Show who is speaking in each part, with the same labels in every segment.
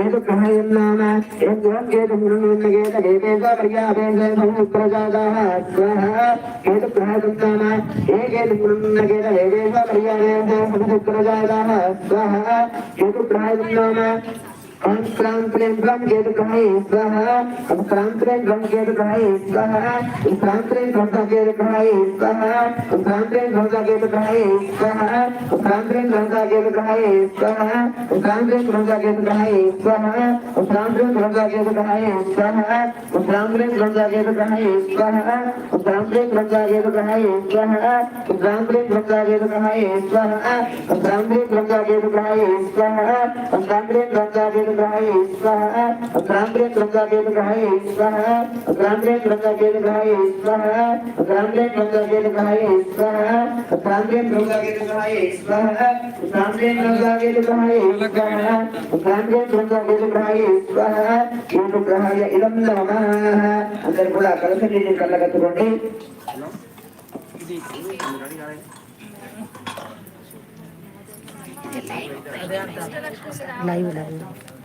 Speaker 1: ఏదో ప్రహయన్నామ ఏం గేత మురున్న గేత ఏదేదో పర్యావేదేదో ప్రజాదాహ స్వహ ఏదో ప్రహయన్నామ ఏ గేత మురున్న గేత ఏదేదో పర్యావేదేదో ప్రజాదాహ స్వహ ओम क्रांत्रेण ब्रह्म केतुकाय स्वाहा ओम क्रांत्रेण ब्रह्म केतुकाय स्वाहा ओम क्रांत्रेण ब्रह्म केतुकाय स्वाहा ओम क्रांत्रेण ब्रह्म केतुकाय स्वाहा ओम क्रांत्रेण ब्रह्म केतुकाय स्वाहा ओम क्रांत्रेण ब्रह्म केतुकाय स्वाहा ओम क्रांत्रेण ब्रह्म केतुकाय स्वाहा ओम क्रांत्रेण ब्रह्म केतुकाय स्वाहा ओम क्रांत्रेण ब्रह्म केतुकाय स्वाहा ओम क्रांत्रेण ब्रह्म केतुकाय स्वाहा ओम क्रांत्रेण ब्रह्म केतुकाय स्वाहा ओम क्रांत्रेण ब्रह्म ग्रहाय स्वः अग्रांद्रे गंगाकेन ग्रहाय स्वः अग्रांद्रे गंगाकेन ग्रहाय स्वः अग्रांद्रे गंगाकेन ग्रहाय स्वः अग्रांद्रे गंगाकेन ग्रहाय स्वः अग्रांद्रे गंगाकेन ग्रहाय स्वः अग्रांद्रे गंगाकेन ग्रहाय स्वः
Speaker 2: येनु ग्रहाय इदं नमः अंदर
Speaker 3: ಕೂಡ ಕಳಸಲಿನ ಕಲ್ಲಗತ್ತುಕೊಂಡು लाइव लाइव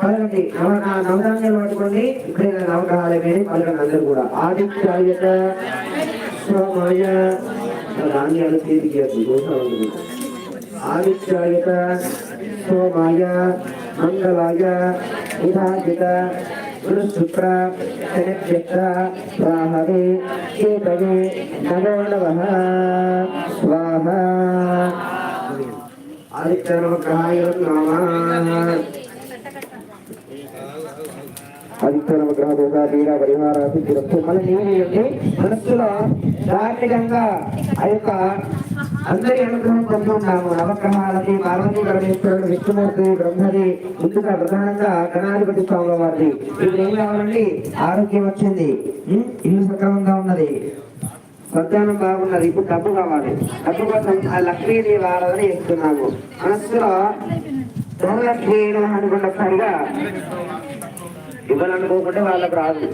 Speaker 1: పలకండి నవ- ఆ నవధాన్యాలు పట్టుకోండి. ఇప్పుడే నవగ్రహాలు పలకండి అందరూ కూడా. ఆదిత్యాయత సోమాయ ధాన్యాలు తీరికి ఆదిత్యాయత సోమాయ మంగళాయ విధాజిత రుచుప్రా స్వాహవే దీపవే నమో నమ స్వాహ ఆదిత్యనమగ్రహాయ నమ ఆదిత్యనమగ్రహ దోష వీర పరిహార సిద్ధిరస్తు మన నీరు యొక్క మనస్సులో దార్మికంగా ఆ యొక్క అందరి అనుగ్రహం పొందుతున్నాము నవగ్రహాలకి పార్వతీ పరమేశ్వరుడు విష్ణుమూర్తి బ్రహ్మది ముందుగా ప్రధానంగా గణాధిపతి స్వామి వారిది ఇప్పుడు ఏం కావాలండి? ఆరోగ్యం వచ్చింది. ఇల్లు సక్రమంగా ఉన్నది. సంతానం బాగున్నది. ఇప్పుడు డబ్బు కావాలి. డబ్బు కోసం ఆ లక్ష్మీదేవి ఆరాధన చేస్తున్నాము. మనస్సులో ధనలక్ష్మీ అనుకున్న ఒకసారిగా ఇవ్వాలనుకోకుంటే వాళ్ళకు రాదు.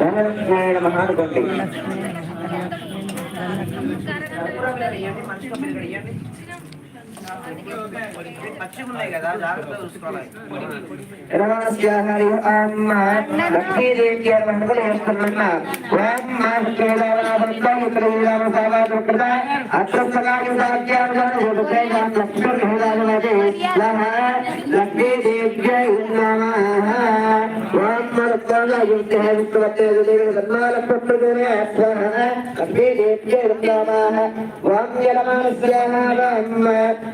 Speaker 1: ధనలక్ష్మీ నమః అనుకోండి Margarillanes, Margarillanes. నమస్కారాలు అమ్మ లక్ష్మీదేవి గారి మహిళలు వేస్తున్న ఓమ్మ కేదారామ సామాజిక కృత అక్షరాలు లక్ష్మీదేవ్య నమ ఓమ్మ లక్ష్మీ దేవ్య నమ వామ్యలమానస్యామ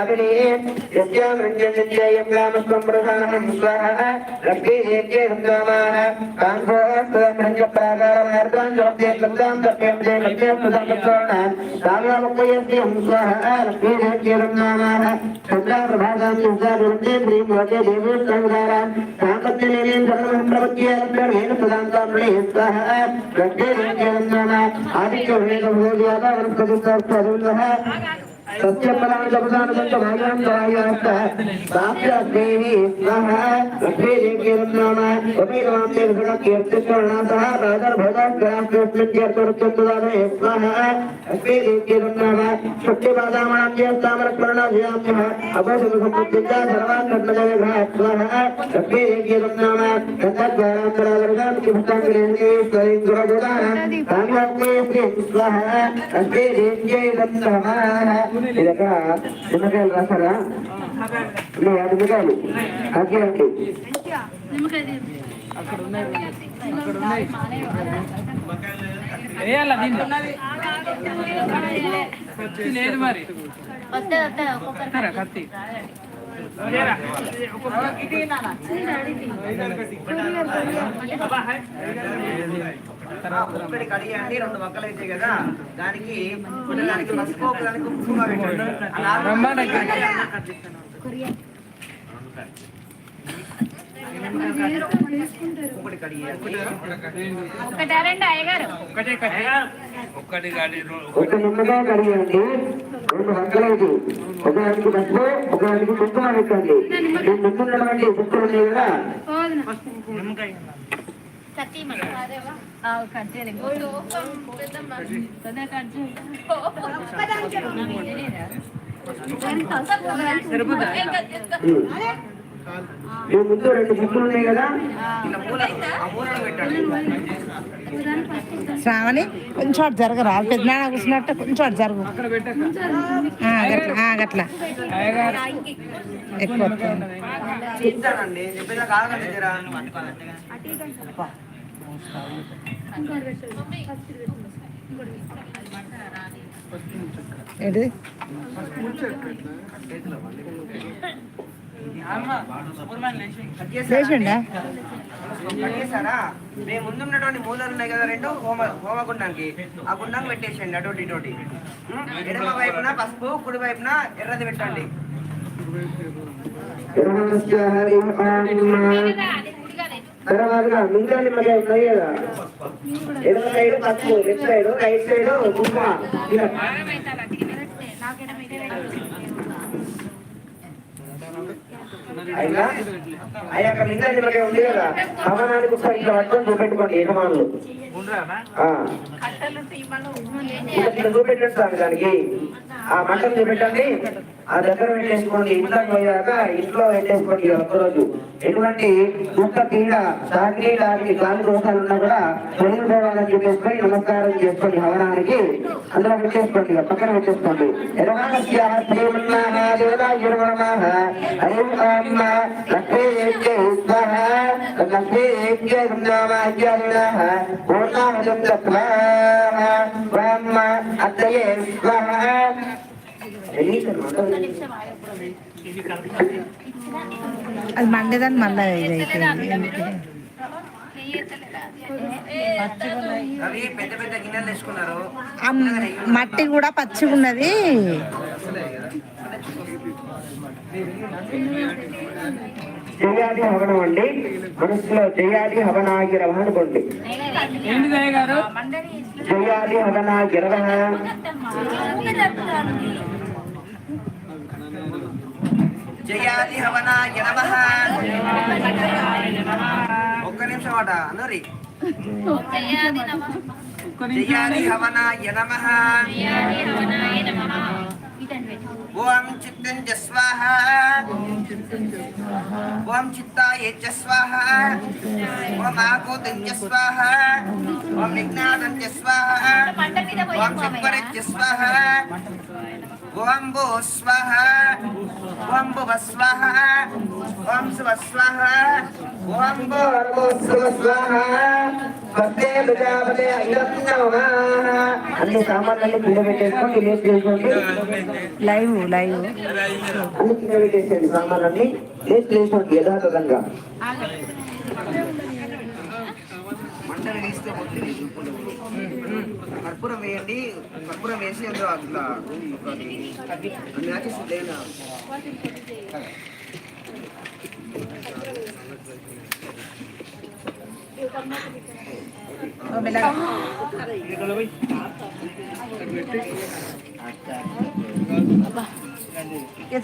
Speaker 1: कामिने यस्यां रञ्जनित्ययं नामस्त्वं प्रधानं स्वाहा लक्ष्मी एके हृद्वामाः काङ्घोस्त्वं रञ्जप्राकारमार्गां जपते लब्धां तप्यं जय लक्ष्म्यं सुधां तत्सवर्णां काममुक्तयस्यं स्वाहा लक्ष्मी एके हृद्वामाः चन्द्रां प्रभागां युद्धा दुर्गे ह्रीं भवते देवी संधारां कामत्यलेन धर्मं प्रवत्य लक्ष्मेण सुधां ताम्रे स्वाहा लक्ष्मी एके हृद्वामाः आदित्यो हृदयं भोज्यादा वनस्पतिस्तः प्रदुल्लः सत्य पराम शब्दान संत भगवान दयायता सात्य देवी नमः अभिरे किरणाम अभिराम ते गुण कीर्ति करणाता राजर भजन ग्राम कृष्ण के कर्तृत्वदारे नमः अभिरे किरणाम सत्य बादामण के सामर करणा ध्यान नमः अभोज मुखपत्ता सर्वान कर्णजय घात नमः अभिरे किरणाम तथा ग्राम करावर्गन की भक्तां के लिए कई गुरुदान धन्यवाद
Speaker 2: के नमः अभिरे किरणाम మీ
Speaker 3: దగ్గర నిమ్మకాయలు రాసారా
Speaker 2: ఉన్నాయా నిమ్మకాయలు. అట్లే అండి లేదు మరి. కత్తి.
Speaker 1: ఒక్కటి కడియండి రెండు మొక్కలు అయితే కదా దానికి దానికి పసుపు పెట్టండి అలా
Speaker 2: బ్రహ్మాండ
Speaker 1: ఒకటి కడియండి
Speaker 3: రెండు
Speaker 1: ఒక నిమ్మకాయ కడిగండి రెండు వంకలైతే ఒకదానికి పసుపు ఒకదానికి ముందు పెట్టండి ఈ ముందున్నటువంటి బుక్కులు ఉన్నాయి కదా
Speaker 3: కట్ చేయలేదు
Speaker 1: ముందు రెండు బుక్కులు ఉన్నాయి కదా?
Speaker 4: శ్రావణి కొంచెం అటు జరగరా? పెద్దనాన్న కూర్చున్నట్టు కొంచెం అటు జరుగు. ఆ, గట్ల ఆ, ఎక్కువ. వస్తుంది. లేచిండా?
Speaker 1: మేము ముందున్నటువంటి మూలలు ఉన్నాయి కదా రెండు హోమ హోమగుండానికి ఆ గుండం పెట్టేసేయండి అటోటి ఇటోటి? ఎడమ వైపున పసుపు కుడి వైపున ఎర్రది పెట్టండి. తర్వాత మిగతా నిమ్మకాయ ఉన్నాయి కదా. ఎడమ సైడ్ పసుపు లెఫ్ట్ సైడ్ రైట్ సైడ్ కుంకుమ ఇలా. అయినా? నిమ్మకాయ ఉంది కదా? భవనానికి ఒకసారి ఇట్లా పట్టుకొని చూపెట్టుకోండి యజమానులు. ఆ. ఇట్లా చూపెట్టండి దానికి. ఆ మంటలు చూపెట్టండి. ఆ దగ్గర పెట్టేసుకోండి ఇంట్లో పోయాక ఇంట్లో పెట్టేసుకోండి ఒక్కరోజు. ఎటువంటి కుక్క పీడ దాకి దాకి గాలి దోషాలు ఉన్నా కూడా తొలగిపోవాలని చెప్పేసుకొని నమస్కారం చేసుకోండి హవనానికి అందులో పెట్టేసుకోండి పక్కన పెట్టేసుకోండి. యజమానస్య అత్తయే స్వహ.
Speaker 4: అది మండేదాన్ని మళ్ళీ మట్టి కూడా పచ్చిగా ఉన్నది
Speaker 1: జయాది హవనం అండి. మనసులో జయాది హవనాగిరవ అనుకోండి.
Speaker 2: ఏంటిది అయ్య
Speaker 1: జయాది జయాది హవనాగిరవ ఒక్క నిమిషం అట అనరి జయాది హవనాయ నమః. ఓం చిత్తం చ స్వాహ. ఓం చిత్తాయ చ స్వాహ. ఓం ఆకోతం చ స్వాహ. ఓం విఘ్నాదం చ స్వాహ. ఓం చిత్వరం చ స్వాహ ఓం భూ స్వాహ ఓం భువ స్వాహ ఓం శివ స్వాహ ఓం భూ శివ స్వాహ భక్తే ప్రజాపతే ఐదం నమః అన్ని సామాన్లన్నీ కింద పెట్టేసుకొని లేచి చేసుకోండి
Speaker 4: లైవ్ లైవ్.
Speaker 1: అన్ని కింద పెట్టేసేయండి సామాన్లన్నీ. లేచి లేచండి యథాతథంగా. మంటలు ఒత్తిడి కర్పూరం వేయండి. కర్పూరం వేసి అందులో అట్లా లేనా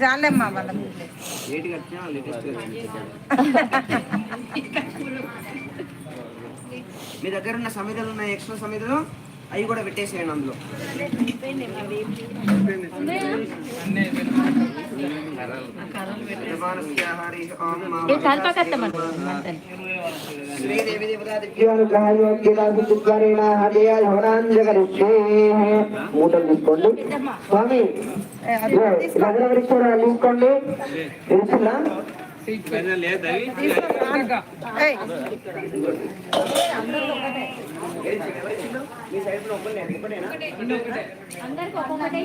Speaker 4: చాలేమ్మా వాళ్ళ
Speaker 1: లేటెస్ట్ మీ దగ్గర ఉన్న సమిధలు ఉన్నాయి ఎక్స్ట్రా సమిధలు? అవి కూడా పెట్టేసేయండి అందులో. మూటలు తీసుకోండి స్వామి
Speaker 4: తీసుకో.
Speaker 1: తీసుకోండి. తెలుసులా
Speaker 2: లేదు
Speaker 4: ఏయ్,
Speaker 3: అందరికి ఒక్కొక్కటి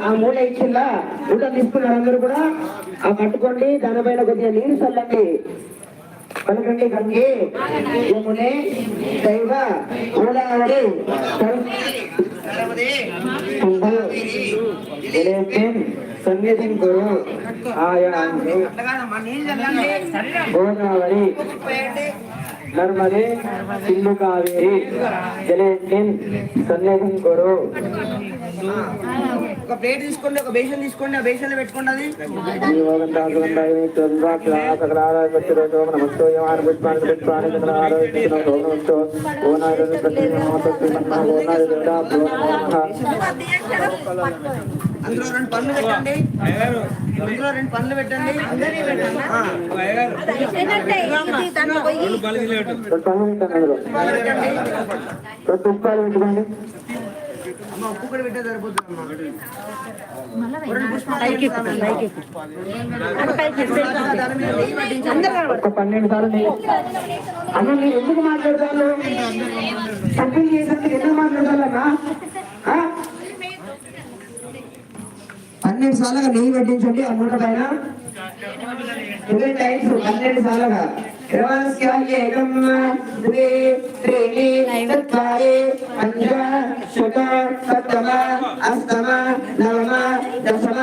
Speaker 1: ఆ మూల ఇచ్చిందా ఊట తీసుకున్నారు అందరూ కూడా ఆ పట్టుకోండి దానిపైన కొద్దిగా నీరు చల్లండి పలకండి గంగే యమునే దైవ గోదావరి గురు ఆయా గోదావరి నర్మదే సింధు కావేరి జలేస్మిన్ సన్నిధిం
Speaker 5: ఒక ప్లేట్ తీసుకోండి ఒక బేషన్ తీసుకోండి ఆ బేషన్లో పెట్టుకోండి అది. అందులో రెండు పనులు పెట్టండి. అందులో రెండు పనులు పెట్టండి. ఆ,
Speaker 1: పన్నెండు సార్లు అన్న మీరు ఎందుకు మాట్లాడతారు షాపింగ్ చేసేందుకు ఎందుకు మాట్లాడతారన్నా? పన్నెండు సార్లుగా నెయ్యి పట్టించండి ఆ మూట పైన. టైమ్స్ పన్నెండు సార్లుగా శ్రవణస్యాయ ఏకం ద్వే త్రీణి చత్వారి పంచ శత సప్తమ అష్టమ నవమ దశమ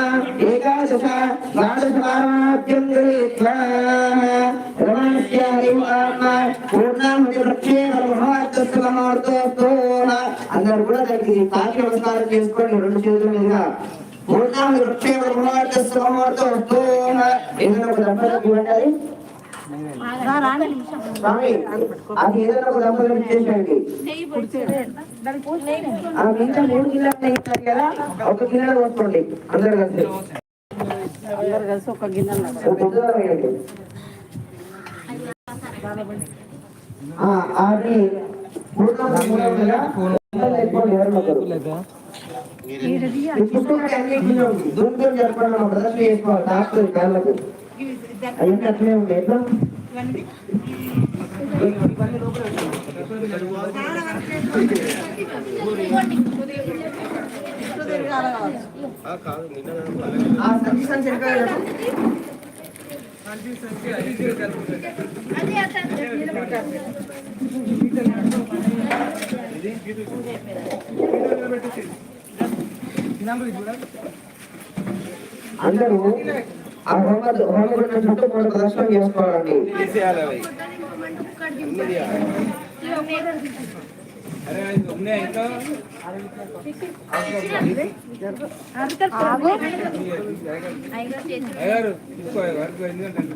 Speaker 1: ఏకాదశ ద్వాదశమారాధ్యం గృహీత్వా శ్రవణస్యాయ పూర్ణాహుతి వృక్షే మహోత్తస్తమహోర్తోస్తు అందరూ కూడా దానికి కాకి నమస్కారం చేసుకోండి రెండు చేతుల మీదుగా. పూర్ణాహుతి వృక్షే ఏదైనా ఒక దంపతికి ఇవ్వండి అది. ఏదైనా ఒక దంపతికి చేసేయండి. మిగతా మూడు కిలోలు ఇస్తారు కదా ఒక కిలో పోసుకోండి అందరు కలిసి.
Speaker 4: అందరూ కలిసి ఒక
Speaker 1: గిన్నెలు అది ఇప్పుడు జరపడం మనం చేసుకోవాలి డాక్టర్ కాళ్ళకు అవన్నీ అట్లే ఉంది ఎట్లా
Speaker 5: ఆ సంచి సంచి వెనకాల పెట్టు.
Speaker 1: అందరూ ఆ హోమ హోమగుండం చుట్టూ మూడు ప్రదర్శన చేసుకోవాలండి.
Speaker 2: అరే అది ఉన్నాయి ఇంకా అయ్యారు ఇంకో వరకు ఎందుకంటే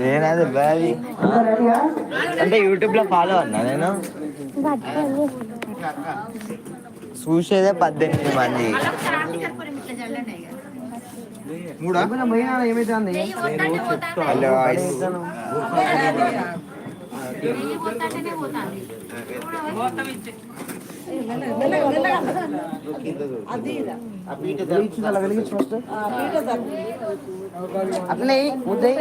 Speaker 6: నేనది బాది అంటే యూట్యూబ్లో ఫాలో అన్నా నేను? చూసేదే పద్దెనిమిది మంది. హలో
Speaker 5: అట్లనే ముద్దయి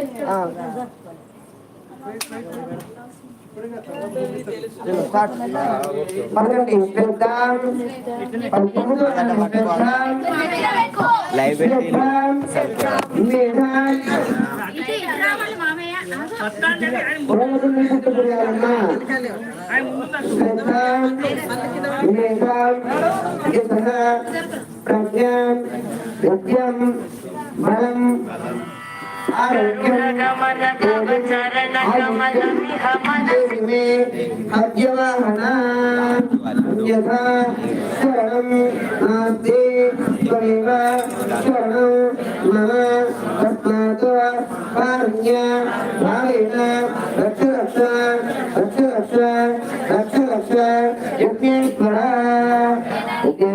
Speaker 6: లైవ్ పెట్టి
Speaker 1: ప్రజ్ఞ విద్యం బలం ఆరోగ్యం అద్యవాహన యథా నాస్తి త్వమేవ శరణం మమ తస్మాత్ కారుణ్య భావేన రక్ష రక్ష రక్ష రక్ష రక్ష రక్ష రక్ష యజ్ఞేశ్వర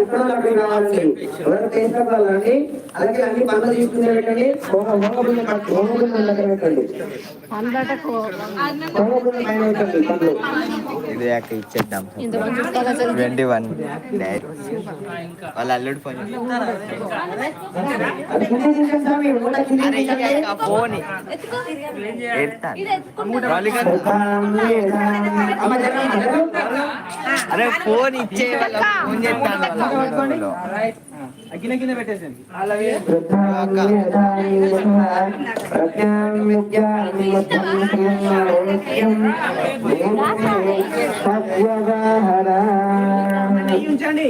Speaker 1: ఇప్పుడు లభ్యం కావాలండి ఎవరు తీసుకెళ్ళాలండి అలాగే అన్ని పనులు తీసుకునే పెట్టండి హోమ హోమగుండం హోమగుండం దగ్గర పెట్టండి హోమగుండం పైన పెట్టండి పనులు
Speaker 6: ఇది ఇచ్చేద్దాం ట్వంటీ వన్. వాళ్ళ అల్లుడు ఫోన్ అరే ఫోన్ ఇచ్చే ఫోన్ చేస్తాను వాళ్ళ
Speaker 5: ఉంచండి.